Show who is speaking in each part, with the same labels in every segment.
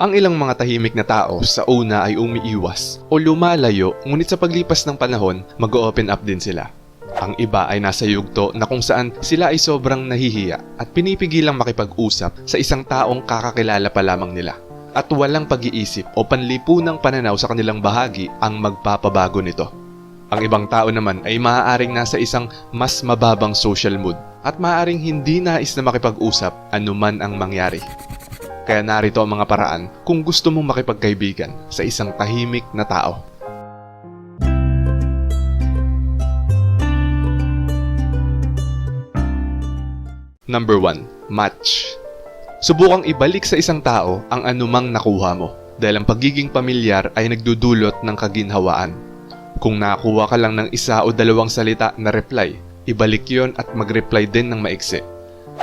Speaker 1: Ang ilang mga tahimik na tao sa una ay umiiwas o lumalayo ngunit sa paglipas ng panahon mag-open up din sila. Ang iba ay nasa yugto na kung saan sila ay sobrang nahihiya at pinipigilang makipag-usap sa isang taong kakakilala pa lamang nila. At walang pag-iisip o panlipunang pananaw sa kanilang bahagi ang magpapabago nito. Ang ibang tao naman ay maaaring nasa isang mas mababang social mood at maaaring hindi nais na makipag-usap anuman ang mangyari. Kaya narito ang mga paraan kung gusto mong makipagkaibigan sa isang tahimik na tao. Number 1. Match Subukang ibalik sa isang tao ang anumang nakuha mo dahil ang pagiging pamilyar ay nagdudulot ng kaginhawaan. Kung nakakuha ka lang ng isa o dalawang salita na reply, ibalik yon at mag-reply din ng maiksi.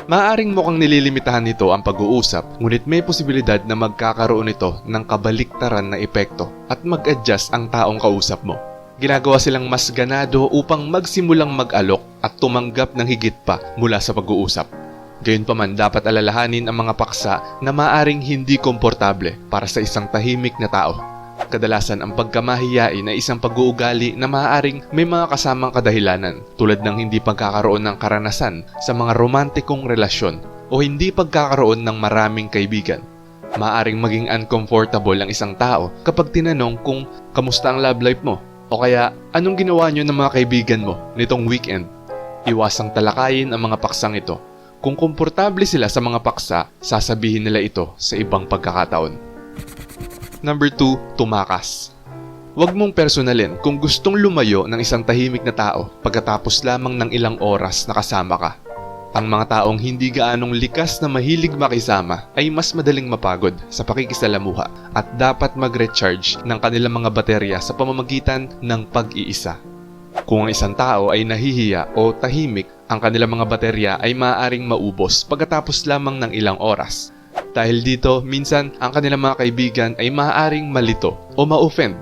Speaker 1: Maaring mukhang nililimitahan nito ang pag-uusap, ngunit may posibilidad na magkakaroon ito ng kabaliktaran na epekto at mag-adjust ang taong kausap mo. Ginagawa silang mas ganado upang magsimulang mag-alok at tumanggap ng higit pa mula sa pag-uusap. Gayunpaman dapat alalahanin ang mga paksa na maaring hindi komportable para sa isang tahimik na tao. Kadalasan ang pagkamahiyain ay isang pag-uugali na maaaring may mga kasamang kadahilanan tulad ng hindi pagkakaroon ng karanasan sa mga romantikong relasyon o hindi pagkakaroon ng maraming kaibigan. Maaring maging uncomfortable ang isang tao kapag tinanong kung kamusta ang love life mo o kaya anong ginawa nyo ng mga kaibigan mo nitong weekend. Iwasang talakayin ang mga paksang ito. Kung komportable sila sa mga paksa, sasabihin nila ito sa ibang pagkakataon. Number 2, tumakas. Huwag mong personalin kung gustong lumayo ng isang tahimik na tao pagkatapos lamang ng ilang oras na kasama ka. Ang mga taong hindi gaanong likas na mahilig makisama ay mas madaling mapagod sa pakikisalamuha at dapat mag-recharge ng kanilang mga baterya sa pamamagitan ng pag-iisa. Kung ang isang tao ay nahihiya o tahimik, ang kanilang mga baterya ay maaaring maubos pagkatapos lamang ng ilang oras. Dahil dito, minsan ang kanilang mga kaibigan ay maaaring malito o ma-offend.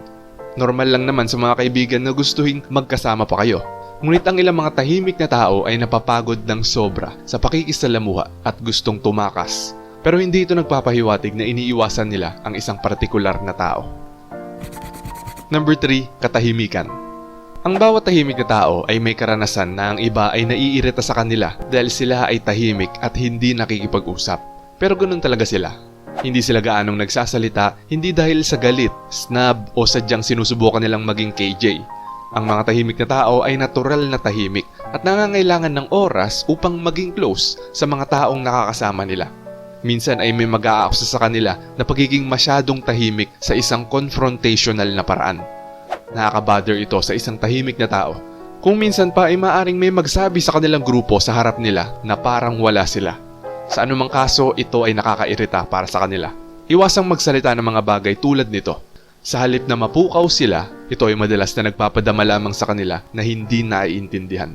Speaker 1: Normal lang naman sa mga kaibigan na gustuhin magkasama pa kayo. Ngunit ang ilang mga tahimik na tao ay napapagod ng sobra sa pakikisalamuha at gustong tumakas. Pero hindi ito nagpapahiwatig na iniiwasan nila ang isang partikular na tao. Number 3, katahimikan. Ang bawat tahimik na tao ay may karanasan na ang iba ay naiirita sa kanila dahil sila ay tahimik at hindi nakikipag-usap. Pero ganun talaga sila. Hindi sila gaanong nagsasalita, hindi dahil sa galit, snub o sadyang sinusubukan nilang maging KJ. Ang mga tahimik na tao ay natural na tahimik at nangangailangan ng oras upang maging close sa mga taong nakakasama nila. Minsan ay may mag-aaksa sa kanila na pagiging masyadong tahimik sa isang confrontational na paraan. Nakakabother ito sa isang tahimik na tao. Kung minsan pa ay maaring may magsabi sa kanilang grupo sa harap nila na parang wala sila. Sa anumang kaso, ito ay nakakairita para sa kanila. Iwasang magsalita ng mga bagay tulad nito. Sa halip na mapukaw sila, ito ay madalas na nagpapadama lamang sa kanila na hindi naiintindihan.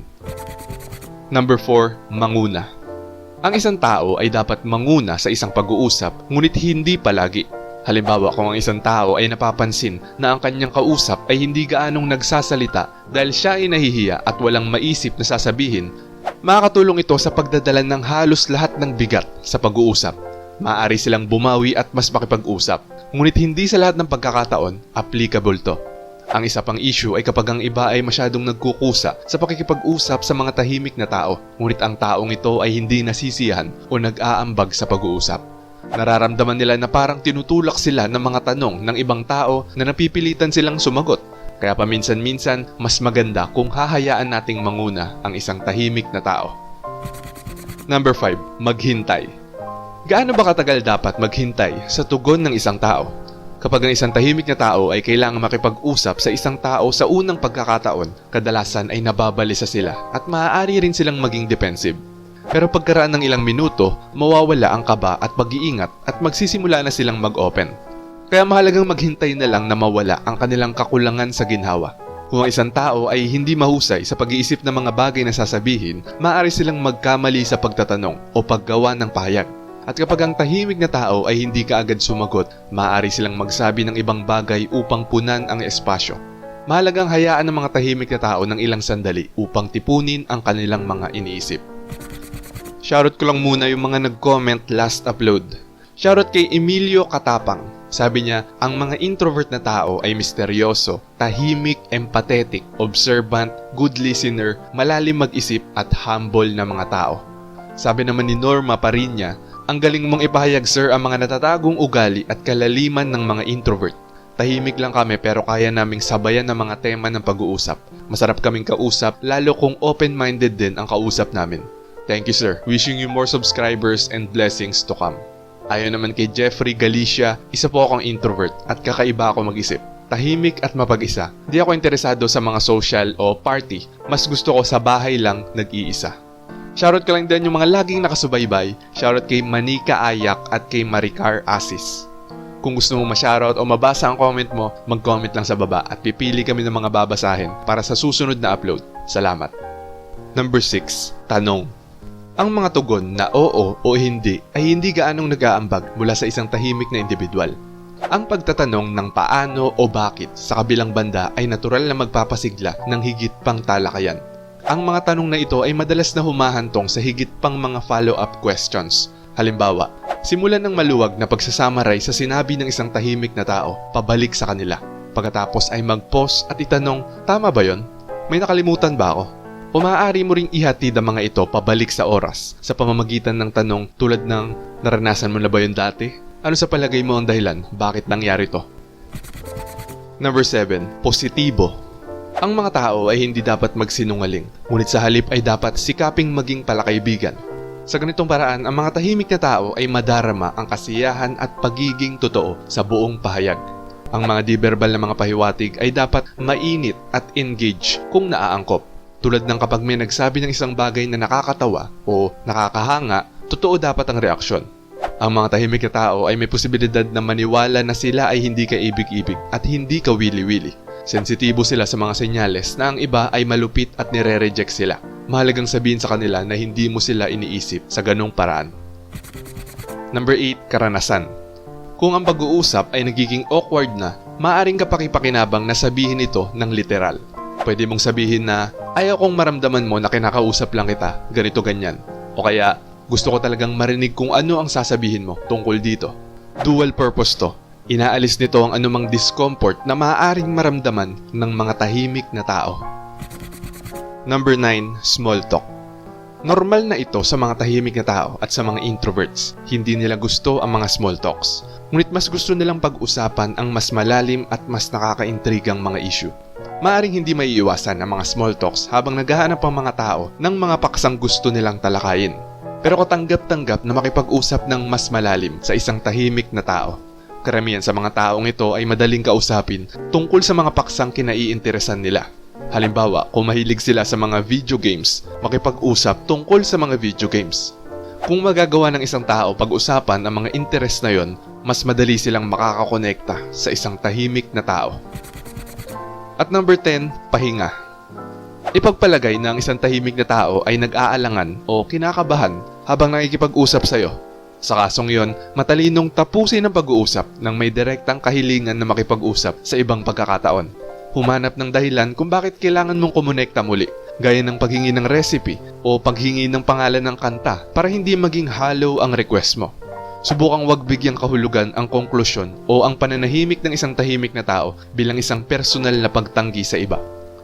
Speaker 1: Number 4, manguna. Ang isang tao ay dapat manguna sa isang pag-uusap, ngunit hindi palagi. Halimbawa kung ang isang tao ay napapansin na ang kanyang kausap ay hindi gaanong nagsasalita dahil siya ay nahihiya at walang maisip na sasabihin, makakatulong ito sa pagdadala ng halos lahat ng bigat sa pag-uusap. Maaari silang bumawi at mas makipag-usap, ngunit hindi sa lahat ng pagkakataon applicable to. Ang isa pang issue ay kapag ang iba ay masyadong nagkukusa sa pakikipag-usap sa mga tahimik na tao, ngunit ang taong ito ay hindi nasisiyahan o nag-aambag sa pag-uusap. Nararamdaman nila na parang tinutulak sila ng mga tanong ng ibang tao na napipilitan silang sumagot. Kaya paminsan-minsan, mas maganda kung hahayaan nating manguna ang isang tahimik na tao. Number 5. Maghintay. Gaano ba katagal dapat maghintay sa tugon ng isang tao? Kapag ang isang tahimik na tao ay kailangang makipag-usap sa isang tao sa unang pagkakataon, kadalasan ay nababalisa sila at maaari rin silang maging defensive. Pero pagkaraan ng ilang minuto, mawawala ang kaba at pag-iingat at magsisimula na silang mag-open. Kaya mahalagang maghintay na lang na mawala ang kanilang kakulangan sa ginhawa. Kung ang isang tao ay hindi mahusay sa pag-iisip ng mga bagay na sasabihin, maaari silang magkamali sa pagtatanong o paggawa ng pahayag. At kapag ang tahimik na tao ay hindi kaagad sumagot, maaari silang magsabi ng ibang bagay upang punan ang espasyo. Mahalagang hayaan ng mga tahimik na tao ng ilang sandali upang tipunin ang kanilang mga iniisip. Shoutout ko lang muna yung mga nag-comment last upload. Shoutout kay Emilio Katapang. Sabi niya, ang mga introvert na tao ay misteryoso, tahimik, empathetic, observant, good listener, malalim mag-isip at humble na mga tao. Sabi naman ni Norma Parinya, ang galing mong ipahayag sir ang mga natatagong ugali at kalaliman ng mga introvert. Tahimik lang kami pero kaya naming sabayan ng mga tema ng pag-uusap. Masarap kaming kausap lalo kung open-minded din ang kausap namin. Thank you sir. Wishing you more subscribers and blessings to come. Ayon naman kay Jeffrey Galicia, isa po akong introvert at kakaiba ako mag-isip. Tahimik at mapag-isa. Di ako interesado sa mga social o party. Mas gusto ko sa bahay lang nag-iisa. Shoutout ka lang din yung mga laging nakasubaybay. Shoutout kay Manika Ayak at kay Maricar Asis. Kung gusto mo ma-shoutout o mabasa ang comment mo, mag-comment lang sa baba at pipili kami ng mga babasahin para sa susunod na upload. Salamat. Number 6. Tanong. Ang mga tugon na oo o hindi ay hindi gaanong nag-aambag mula sa isang tahimik na individual. Ang pagtatanong ng paano o bakit sa kabilang banda ay natural na magpapasigla ng higit pang talakayan. Ang mga tanong na ito ay madalas na humahantong sa higit pang mga follow-up questions. Halimbawa, simulan ng maluwag na pagsasamaray sa sinabi ng isang tahimik na tao pabalik sa kanila. Pagkatapos ay mag-pause at itanong, tama ba yon? May nakalimutan ba ako? O maaari mo ring ihatid ang mga ito pabalik sa oras sa pamamagitan ng tanong tulad ng naranasan mo na ba yun dati? Ano sa palagay mo ang dahilan? Bakit nangyari to? Number 7. Positibo. Ang mga tao ay hindi dapat magsinungaling, ngunit sa halip ay dapat sikaping maging palakaibigan. Sa ganitong paraan, ang mga tahimik na tao ay madarama ang kasiyahan at pagiging totoo sa buong pahayag. Ang mga di-verbal na mga pahiwatig ay dapat mainit at engage kung naaangkop. Tulad ng kapag may nagsabi ng isang bagay na nakakatawa o nakakahanga, totoo dapat ang reaksyon. Ang mga tahimik na tao ay may posibilidad na maniwala na sila ay hindi ka ibig-ibig at hindi ka wili-wili. Sensitibo sila sa mga senyales na ang iba ay malupit at nire-reject sila. Mahalagang sabihin sa kanila na hindi mo sila iniisip sa ganong paraan. Number 8. Karanasan Kung ang pag-uusap ay nagiging awkward na, maaring kapakipakinabang na sabihin ito ng literal. Pwede mong sabihin na, ayaw kong maramdaman mo na kinakausap lang kita, ganito ganyan. O kaya, gusto ko talagang marinig kung ano ang sasabihin mo tungkol dito. Dual purpose to. Inaalis nito ang anumang discomfort na maaaring maramdaman ng mga tahimik na tao. Number 9. Small talk. Normal na ito sa mga tahimik na tao at sa mga introverts. Hindi nila gusto ang mga small talks. Ngunit mas gusto nilang pag-usapan ang mas malalim at mas nakakaintrigang mga issue. Maaring hindi may iwasan ang mga small talks habang naghahanap ang mga tao ng mga paksang gusto nilang talakayin. Pero katanggap-tanggap na makipag-usap ng mas malalim sa isang tahimik na tao. Karamihan sa mga taong ito ay madaling kausapin tungkol sa mga paksang kinaiinteresan nila. Halimbawa, kung mahilig sila sa mga video games, makipag-usap tungkol sa mga video games. Kung magagawa ng isang tao pag-usapan ang mga interest na yon, mas madali silang makakakonekta sa isang tahimik na tao. At number 10, pahinga. Ipagpalagay na ang isang tahimik na tao ay nag-aalangan o kinakabahan habang nakikipag-usap sa'yo. Sa kasong yon, matalinong tapusin ang pag-uusap nang may direktang kahilingan na makipag-usap sa ibang pagkakataon. Humanap ng dahilan kung bakit kailangan mong kumonekta muli, gaya ng paghingi ng recipe o paghingi ng pangalan ng kanta para hindi maging hollow ang request mo. Subukang wag bigyang kahulugan ang konklusyon o ang pananahimik ng isang tahimik na tao bilang isang personal na pagtanggi sa iba.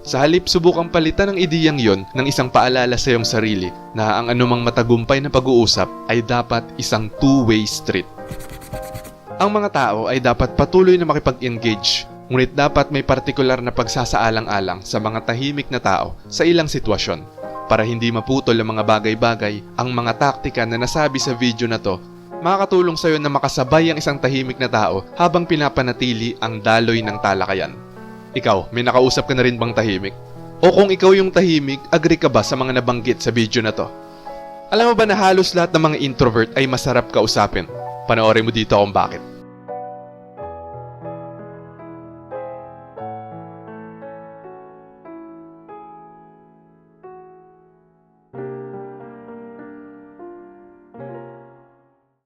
Speaker 1: Sa halip, subukang palitan ang ideyang yon ng isang paalala sa iyong sarili na ang anumang matagumpay na pag-uusap ay dapat isang two-way street. Ang mga tao ay dapat patuloy na makipag-engage, ngunit dapat may partikular na pagsasaalang-alang sa mga tahimik na tao sa ilang sitwasyon. Para hindi maputol ang mga bagay-bagay, ang mga taktika na nasabi sa video na to makakatulong sa iyo na makasabay ang isang tahimik na tao habang pinapanatili ang daloy ng talakayan. Ikaw, may nakausap ka na rin bang tahimik? O kung ikaw yung tahimik, agree ka ba sa mga nabanggit sa video na to? Alam mo ba na halos lahat ng mga introvert ay masarap kausapin? Panoorin mo dito kung bakit.